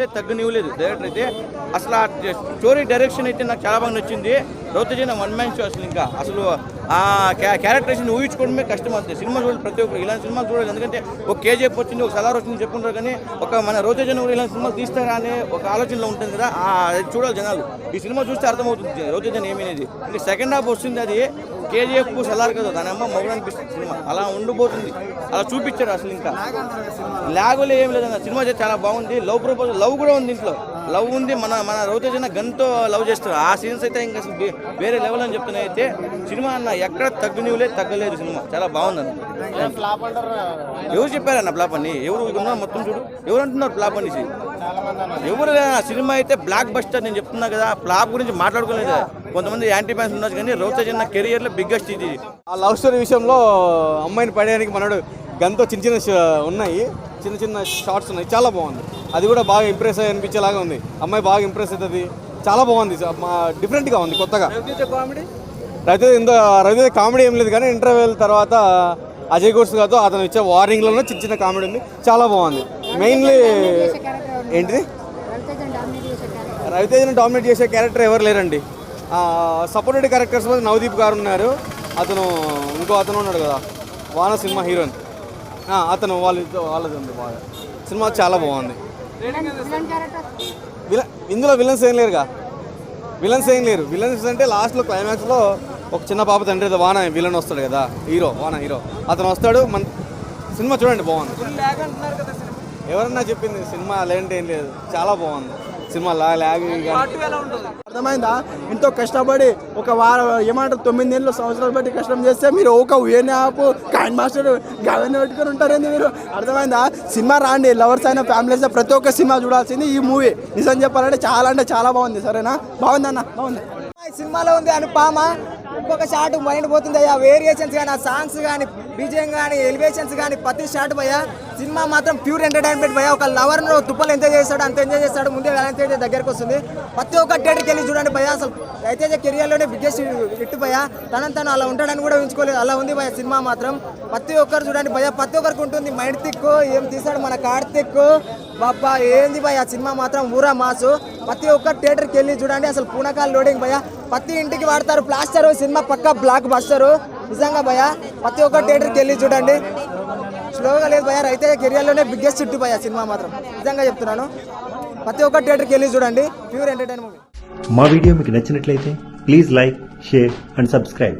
లేదు తగ్గనివ్వలేదు. డైరెక్టర్ అయితే అసలు ఆ స్టోరీ డైరెక్షన్ అయితే నాకు చాలా బాగా నచ్చింది. రౌతజన వన్ మ్యాన్ షో అసలు ఇంకా. అసలు ఆ క్యారెక్టరేషన్ ఊహించుకోవడమే కష్టం అవుతుంది సినిమా చూడాలి ప్రతి ఒక్కరు. ఇలాంటి సినిమాలు చూడాలి. ఎందుకంటే ఒక కేజీఎఫ్ వచ్చింది ఒక సలార్ వచ్చింది చెప్పుకుంటారు కానీ ఒక మన రోజజన కూడా ఇలాంటి సినిమాలు తీస్తారా అనే ఒక ఆలోచనలో ఉంటుంది కదా. ఆ అది చూడాలి జనాలు. ఈ సినిమా చూస్తే అర్థమవుతుంది రోజజన ఏమనేది ఇంకా సెకండ్ హాఫ్ వస్తుంది అది కేజీఎఫ్ సలార్ కదా. దాని అమ్మ మొగ్గు అనిపిస్తుంది సినిమా. అలా ఉండిపోతుంది. అలా చూపించారు అసలు ఇంకా. లాగులే ఏం లేదన్న. సినిమా అయితే చాలా బాగుంది. లవ్ ప్రపోజల్ లవ్ కూడా ఉంది ఇంట్లో. లవ్ ఉంది మన మన రవితేజన గన్తో లవ్ చేస్తారు. ఆ సీన్స్ అయితే ఇంకా వేరే లెవెల్ అని చెప్తున్నా అయితే సినిమా అన్న ఎక్కడ తగ్గునివ్వలే తగ్గలేదు సినిమా. చాలా బాగుంది ఎవరు చెప్పారన్న ఫ్లాప్ అని ఎవరు ఉన్నారు మొత్తం చూడు. ఎవరు అంటున్నారు ఫ్లాప్ అనేసి ఎవరు సినిమా అయితే బ్లాక్ బస్టర్ నేను చెప్తున్నా కదా ఫ్లాప్ గురించి మాట్లాడుకోలేదు కొంతమంది యాంటీ ఫ్యాన్స్ ఉన్నారు కానీ రవితేజన్న కెరియర్లో బిగ్గెస్ట్ ఇది. ఆ లవ్ స్టోరీ విషయంలో అమ్మాయిని పడేయడానికి మనోడు గన్తో చిన్న చిన్న ష- ఉన్నాయి. చిన్న చిన్న షార్ట్స్ ఉన్నాయి. చాలా బాగుంది. అది కూడా బాగా ఇంప్రెస్ అయ్యి అనిపించేలాగా ఉంది. అమ్మాయి బాగా ఇంప్రెస్ అవుతుంది చాలా బాగుంది. డిఫరెంట్గా ఉంది కొత్తగా. కామెడీ? రవితేజ ఇంత రవితేజ కామెడీ ఏం లేదు కానీ ఇంటర్వెల్ తర్వాత అజయ్ ఘోష్ గారితో అతను ఇచ్చే వార్నింగ్లోనే చిన్న చిన్న కామెడీ ఉంది. చాలా బాగుంది. మెయిన్లీ ఏంటిది? రవితేజను డామినేట్ చేసే క్యారెక్టర్ ఎవరు? లేరండి. సపోర్టెడ్ క్యారెక్టర్స్ మీద నవదీప్ గారు ఉన్నారు. అతను ఇంకో అతను ఉన్నాడు కదా. వాన సినిమా హీరోయిన్. అతను వాళ్ళ వాళ్ళది ఉంది బాగా. సినిమా చాలా బాగుంది. విల ఇందులో విలన్స్ ఏం లేరుగా? విలన్స్ ఏం లేరు. విలన్స్ అంటే లాస్ట్లో క్లైమాక్స్లో ఒక చిన్న పాప తండ్రి వాన విలన్ వస్తాడు కదా హీరో వాన హీరో. అతను వస్తాడు మన సినిమా చూడండి బాగుంది. ఎవరన్నా చెప్పింది సినిమా లేదంటే ఏం లేదు. చాలా బాగుంది. సినిమా లా లాగ్ అర్థమైందా? ఎంతో కష్టపడి ఒక వారం ఏమంటారు తొమ్మిది నెలలు సంవత్సరాలు బట్టి కష్టం చేస్తే మీరు ఒక వేణి ఆపు కాయిన్ మాస్టర్ గవెన్ పెట్టుకొని ఉంటారేంది మీరు? అర్థమైందా? సినిమా రాండి లవర్స్ అయినా ఫ్యామిలీస్ అయినా ప్రతి ఒక్క సినిమా చూడాల్సింది ఈ మూవీ. నిజం చెప్పాలంటే చాలా అంటే చాలా బాగుంది సరేనా? బాగుందన్న? బాగుంది. ఈ సినిమాలో ఉంది అనుపామ? ఒక్కొక్క షాట్ మైండ్ పోతుంది అయ్యా. వేరియేషన్స్ కానీ ఆ సాంగ్స్ కానీ బీజిఎం కానీ ఎలివేషన్స్ కానీ ప్రతి షాట్ భయ సినిమా మాత్రం ప్యూర్ ఎంటర్టైన్మెంట్ భయ్యా ఒక లవర్ తుప్పలు ఎంజాయ్ చేస్తాడు అంత ఎంజాయ్ చేస్తాడు. ముందే తేజ దగ్గరకు వస్తుంది. ప్రతి ఒక్క థియేటర్కి వెళ్ళి చూడండి భయ్యా అసలు తేజ కెరియర్లోనే బిగ్గెస్ట్ హిట్ తనని తను అలా ఉంటాడని కూడా ఉంచుకోలేదు అలా ఉంది భయ సినిమా మాత్రం. ప్రతి ఒక్కరు చూడండి భయ్యా ప్రతి ఒక్కరికి ఉంటుంది. మైండ్ తిక్కు ఏం తీసాడు మన కార్తిక్ బాబా ఏంది భయ సినిమా మాత్రం ఊరా మాసు. ప్రతి ఒక్క థియేటర్కి వెళ్ళి చూడండి అసలు పూనకాలు లోడింగ్ భయ ప్రతి ఇంటికి వాడతారు ప్లాస్టర్ సినిమా పక్క బ్లాక్ బస్టర్ నిజంగా భయ ప్రతి ఒక్క థియేటర్కి వెళ్ళి చూడండి. స్లోగా లేదు భయ అయితే కెరియర్లోనే బిగ్గెస్ట్ చుట్టు భయ సినిమా మాత్రం. నిజంగా చెప్తున్నాను. ప్రతి ఒక్క థియేటర్కి వెళ్ళి చూడండి. ప్యూర్ ఎంటర్టైన్ మూవీ మా వీడియో మీకు నచ్చినట్లయితే please like share and subscribe